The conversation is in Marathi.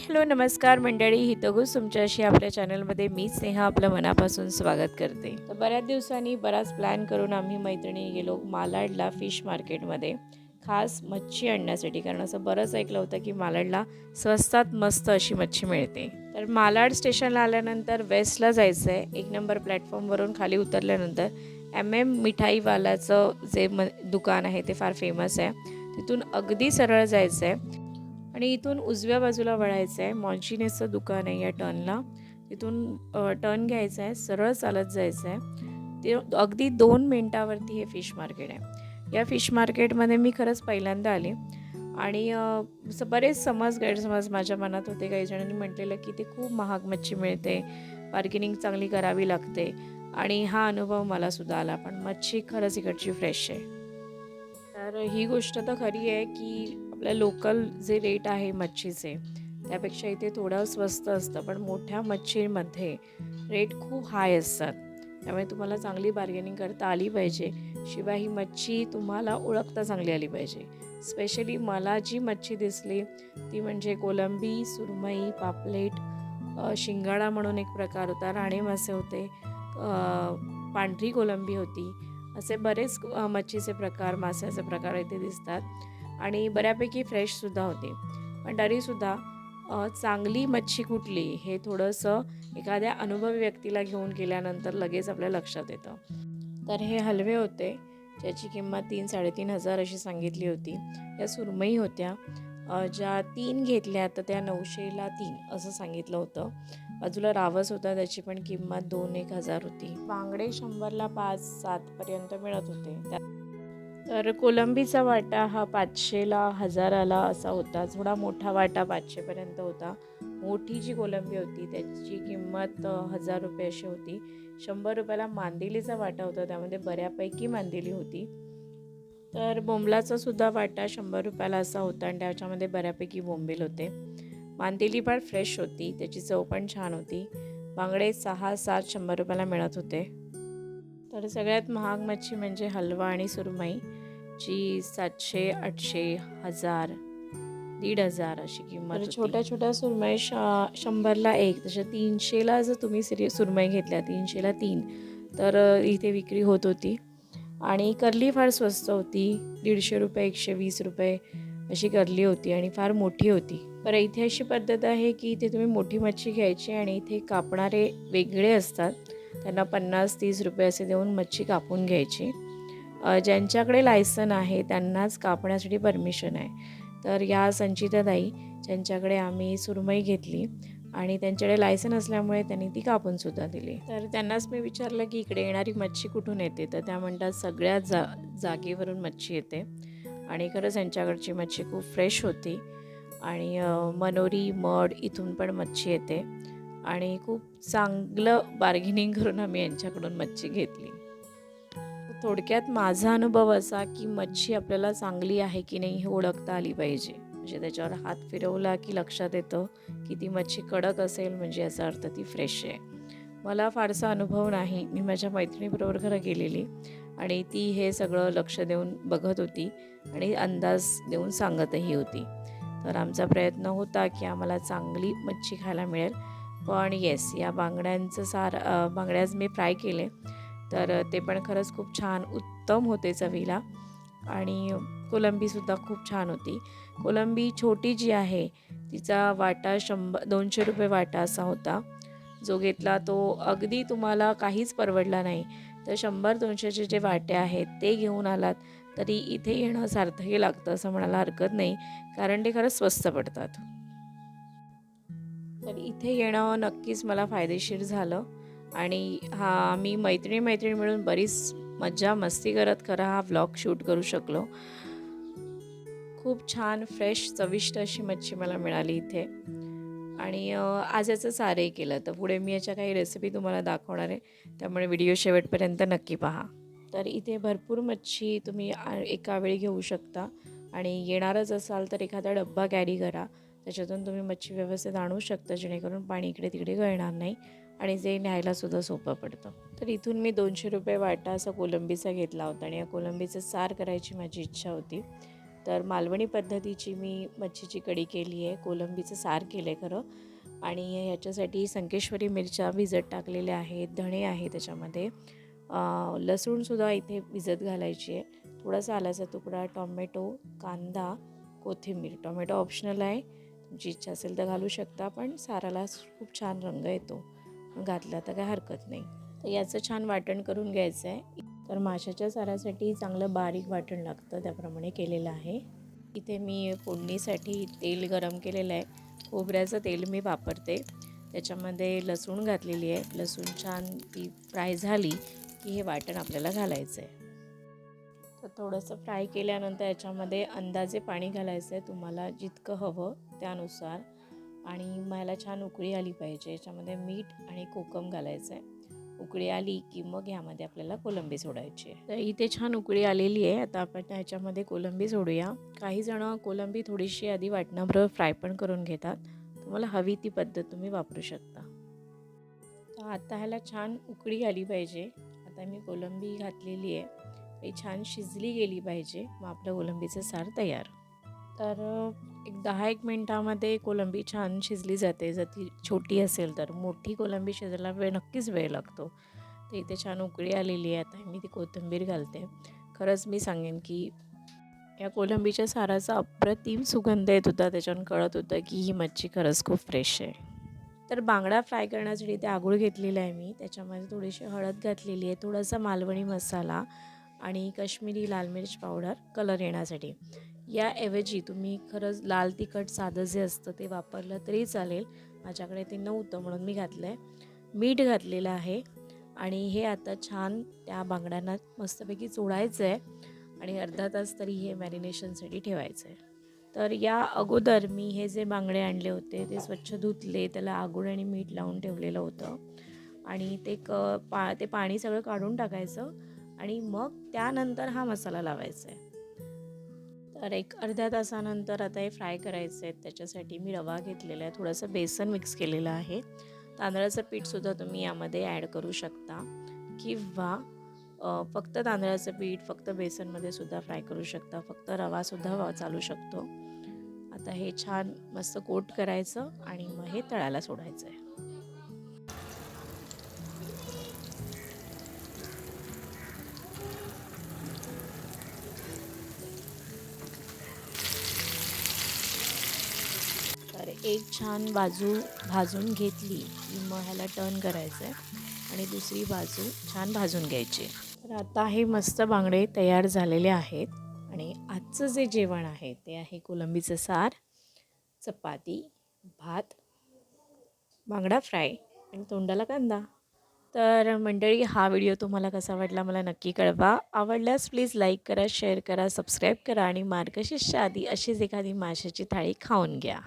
हॅलो नमस्कार मंडळी. हितगुज तुमच्याशी आपल्या चॅनलमध्ये मी स्नेहा आपलं मनापासून स्वागत करते. तर बऱ्याच दिवसांनी बराच प्लॅन करून आम्ही मैत्रिणी गेलो मालाडला फिश मार्केटमध्ये. खास मच्छी आणण्यासाठी कारण असं बरंच ऐकलं होतं की मालाडला स्वस्तात मस्त अशी मच्छी मिळते. तर मालाड स्टेशनला आल्यानंतर वेस्टला जायचं आहे एक नंबर प्लॅटफॉर्मवरून खाली उतरल्यानंतर एम एम मिठाईवालाचं जे म दुकान आहे ते फार फेमस आहे. तिथून अगदी सरळ जायचं आहे आणि इथून उजव्या बाजूला वळायचं आहे मॉन्चिनेसचं दुकान आहे या टर्नला. तिथून टर्न घ्यायचा आहे सरळ चालत जायचं आहे ते अगदी दोन मिनटावरती हे फिश मार्केट आहे. या फिश मार्केटमध्ये मी खरंच पहिल्यांदा आले. आणि असं बरेच समज गैरसमज माझ्या मनात होते. काही जणांनी म्हटलेलं की ते खूप महाग मच्छी मिळते. बार्गेनिंग चांगली करावी लागते. आणि हा अनुभव मलासुद्धा आला. पण मच्छी खरंच इकडची फ्रेश आहे. तर ही गोष्ट तर खरी आहे की आपल्या लोकल जे रेट आहे मच्छीचे त्यापेक्षा इथे थोडं स्वस्त असतं. पण मोठ्या मच्छीमध्ये रेट खूप हाय असतात. त्यामुळे तुम्हाला चांगली बार्गेनिंग करता आली पाहिजे. शिवाय ही मच्छी तुम्हाला ओळखता चांगली आली पाहिजे. स्पेशली मला जी मच्छी दिसली ती म्हणजे कोलंबी सुरमई पापलेट शिंगाडा म्हणून एक प्रकार होता. राणे मासे होते पांढरी कोलंबी होती. असे बरेच मच्छीचे प्रकार माशाचे प्रकार इथे दिसतात. आणि बऱ्यापैकी फ्रेशसुद्धा होते. पण तरीसुद्धा चांगली मच्छी कुठली हे थोडंसं एखाद्या अनुभवी व्यक्तीला घेऊन गेल्यानंतर लगेच आपल्या लक्षात येतं. तर हे हलवे होते ज्याची किंमत तीन साडेतीन हजार अशी सांगितली होती. या सुरमई होत्या ज्या तीन घेतल्या तर त्या नऊशेला तीन असं सांगितलं होतं. बाजूला रावस होता त्याची पण किंमत दोन एक हजार होती. बांगडे शंभरला पाच सातपर्यंत मिळत होते. त्या- तर कोलंबीचा वाटा हा पाचशेला हजाराला असा होता. थोडा मोठा वाटा पाचशेपर्यंत होता. मोठी जी कोलंबी होती त्याची किंमत हजार रुपये अशी होती. शंभर रुपयाला मांदेलीचा वाटा होता. त्यामध्ये बऱ्यापैकी मांदेली होती. तर बोंबलाचा सुद्धा वाटा शंभर रुपयाला असा होता आणि त्याच्यामध्ये बऱ्यापैकी बोंबील होते. मांदेली पण फ्रेश होती. त्याची चव पण छान होती. बांगडे सहा सात शंभर रुपयाला मिळत होते. तर सगळ्यात महाग मच्छी म्हणजे हलवा आणि सुरमई. जी सातशे आठशे हजार दीड हजार अशी किंमत. छोट्या छोट्या सुरमई श शंभरला एक तशा तीनशेला जर तुम्ही सिरि सुरमई घेतल्या तीनशेला तीन तर इथे विक्री होत होती. आणि करली फार स्वस्त होती. दीडशे रुपये एकशे वीस रुपये अशी करली होती आणि फार मोठी होती. बरं इथे अशी पद्धत आहे की इथे तुम्ही मोठी मच्छी घ्यायची आणि इथे कापणारे वेगळे असतात. त्यांना पन्नास तीस रुपये असे देऊन मच्छी कापून घ्यायची. ज्यांच्याकडे लायसन आहे त्यांनाच कापण्यासाठी परमिशन आहे. तर या संचिताताई ज्यांच्याकडे आम्ही सुरमई घेतली आणि त्यांच्याकडे लायसन असल्यामुळे त्यांनी ती कापून सुद्धा दिली. तर त्यांनाच मी विचारलं की इकडे येणारी मच्छी कुठून येते? तर त्या म्हणतात सगळ्या जा जागेवरून मच्छी येते. आणि खरंच यांच्याकडची मच्छी खूप फ्रेश होती. आणि मनोरी मड इथून पण मच्छी येते. आणि खूप चांगलं बार्गेनिंग करून आम्ही यांच्याकडून मच्छी घेतली. थोडक्यात माझा अनुभव असा की मच्छी आपल्याला चांगली आहे की नाही हे ओळखता आली पाहिजे. म्हणजे त्याच्यावर हात फिरवला की लक्षात येतं की ती मच्छी कडक असेल म्हणजे याचा अर्थ ती फ्रेश आहे. मला फारसा अनुभव नाही. मी माझ्या मैत्रिणीबरोबर घरं गेलेली आणि ती हे सगळं लक्ष देऊन बघत होती आणि अंदाज देऊन सांगतही होती. तर आमचा प्रयत्न होता की आम्हाला चांगली मच्छी खायला मिळेल. पण येस या बांगड्यांचं सार बांगड्याच मी फ्राय केले. तर ते पण खरंच खूप छान उत्तम होते चवीला. आणि कोलंबीसुद्धा खूप छान होती. कोलंबी छोटी जी आहे तिचा वाटा शंभर दोनशे रुपये वाटा असा होता. जो घेतला तो अगदी तुम्हाला काहीच परवडला नाही. तर शंभर दोनशेचे जे वाटे आहेत ते घेऊन आलात तरी इथे येणं सार्थकी लागतं असं म्हणायला हरकत नाही कारण ते खरंच स्वस्त पडतात. तर इथे येणं नक्कीच मला फायदेशीर झालं. आणि हा आम्ही मैत्रिणी मैत्रिणी मिळून बरीच मज्जा मस्ती करत खरं हा व्लॉग शूट करू शकलो. खूप छान फ्रेश चविष्ट अशी मच्छी मला मिळाली इथे. आणि आज याचं सारही केलं. तर पुढे मी याच्या काही रेसिपी तुम्हाला दाखवणार आहे. त्यामुळे व्हिडिओ शेवटपर्यंत नक्की पहा. तर इथे भरपूर मच्छी तुम्ही एका वेळी घेऊ शकता. आणि येणारच असाल तर एखादा डब्बा कॅरी करा. त्याच्यातून तुम्ही मच्छी व्यवस्थित आणू शकता. जेणेकरून पाणी इकडे तिकडे गळणार नाही. आणि जे न्यायलासुद्धा सोपं पडतं. तर इथून मी दोनशे रुपये वाटा असा कोलंबीचा घेतला होता आणि या कोलंबीचं सार करायची माझी इच्छा होती. तर मालवणी पद्धतीची मी मच्छीची कढी केली आहे. कोलंबीचं सार केलं आहे खरं. आणि याच्यासाठी संकेश्वरी मिरच्या भिजत टाकलेल्या आहेत धणे आहे त्याच्यामध्ये. लसूणसुद्धा इथे भिजत घालायची आहे. थोडासा आल्याचा तुकडा टॉमॅटो कांदा कोथिंबीर. टोमॅटो ऑप्शनल आहे. तुमची इच्छा असेल तर घालू शकता पण साराला खूप छान रंग येतो. घातला तर काय हरकत नाही. तर याचं छान वाटण करून घ्यायचं आहे. तर माशाच्या सारासाठी चांगलं बारीक वाटण लागतं त्याप्रमाणे केलेलं आहे. इथे मी फोडणीसाठी तेल गरम केलेलं आहे. खोबऱ्याचं तेल मी वापरते. त्याच्यामध्ये लसूण घातलेली आहे. लसूण छान ती फ्राय झाली की हे वाटण आपल्याला घालायचं आहे. तर थोडंसं फ्राय केल्यानंतर याच्यामध्ये अंदाजे पाणी घालायचं आहे. तुम्हाला जितकं हवं त्यानुसार. आणि मला छान उकळी आली पाहिजे याच्यामध्ये मीठ आणि कोकम घालायचं आहे उकळी आली की मग ह्यामध्ये आपल्याला कोलंबी सोडायची आहे. तर इथे छान उकळी आलेली आहे. आता आपण ह्याच्यामध्ये कोलंबी सोडूया. काही जण कोलंबी थोडीशी आधी वाटणाबरोबर फ्राय पण करून घेतात. तुम्हाला हवी ती पद्धत तुम्ही वापरू शकता. तर आता ह्याला छान उकळी आली पाहिजे. आता मी कोलंबी घातलेली आहे. ती छान शिजली गेली पाहिजे. मग आपलं कोलंबीचं सार तयार. तर एक दहा एक मिनटामध्ये कोलंबी छान शिजली जाते. जर ती छोटी असेल तर मोठी कोलंबी शिजायला वेळ नक्कीच वेळ लागतो. तर इथे छान उकळी आलेली आहे. आता मी ती कोथिंबीर घालते. खरंच मी सांगेन की या कोलंबीच्या साराचा अप्रतिम सुगंध येत होता. त्याच्यावर कळत होतं की ही मच्छी खरंच खूप फ्रेश आहे. तर बांगडा फ्राय करण्यासाठी ते आगूळ घेतलेला आहे मी. त्याच्यामध्ये थोडीशी हळद घातलेली आहे. थोडासा मालवणी मसाला आणि काश्मीरी लाल मिरच पावडर कलर येण्यासाठी. याऐवजी तुम्ही खरंच लाल तिखट साधं जे असतं ते वापरलं तरी चालेल. माझ्याकडे ते नव्हतं म्हणून मी घातलं आहे मीठ घातलेलं आहे आणि हे आता छान त्या बांगड्यांना मस्तपैकी चोळायचं आहे आणि अर्धा तास तरी हे मॅरिनेशनसाठी ठेवायचं आहे तर या अगोदर मी हे जे बांगडे आणले होते ते स्वच्छ धुतले त्याला आगुळ आणि मीठ लावून ठेवलेलं होतं. आणि ते क पा ते पाणी सगळं काढून टाकायचं. आणि मग त्यानंतर हा मसाला लावायचा आहे तर एक अर्ध्या तासानंतर आता हे फ्राय करायचं आहे त्याच्यासाठी मी रवा घेतलेला आहे. थोडंसं बेसन मिक्स केलेलं आहे. तांदळाचं पीठसुद्धा तुम्ही यामध्ये ॲड करू शकता. किंवा फक्त तांदळाचं पीठ फक्त बेसनमध्ये सुद्धा फ्राय करू शकता. फक्त रवासुद्धा चालू शकतो. आता हे छान मस्त कोट करायचं आणि मग हे तळायला सोडायचं आहे एक छान बाजू भाजून घेतली. की मग ह्याला टर्न करायचं आहे आणि दुसरी बाजू छान भाजून घ्यायची. तर आता हे मस्त बांगडे तयार झालेले आहेत. आणि आजचं जे जेवण आहे ते आहे कोलंबीचं सार चपाती भात बांगडा फ्राय आणि तोंडाला कांदा. तर मंडळी हा व्हिडिओ तुम्हाला कसा वाटला मला नक्की कळवा. आवडल्यास प्लीज लाईक करा शेअर करा सबस्क्राईब करा आणि मार्गशीर्षच्या आधी अशीच एखादी माशाची थाळी खाऊन घ्या.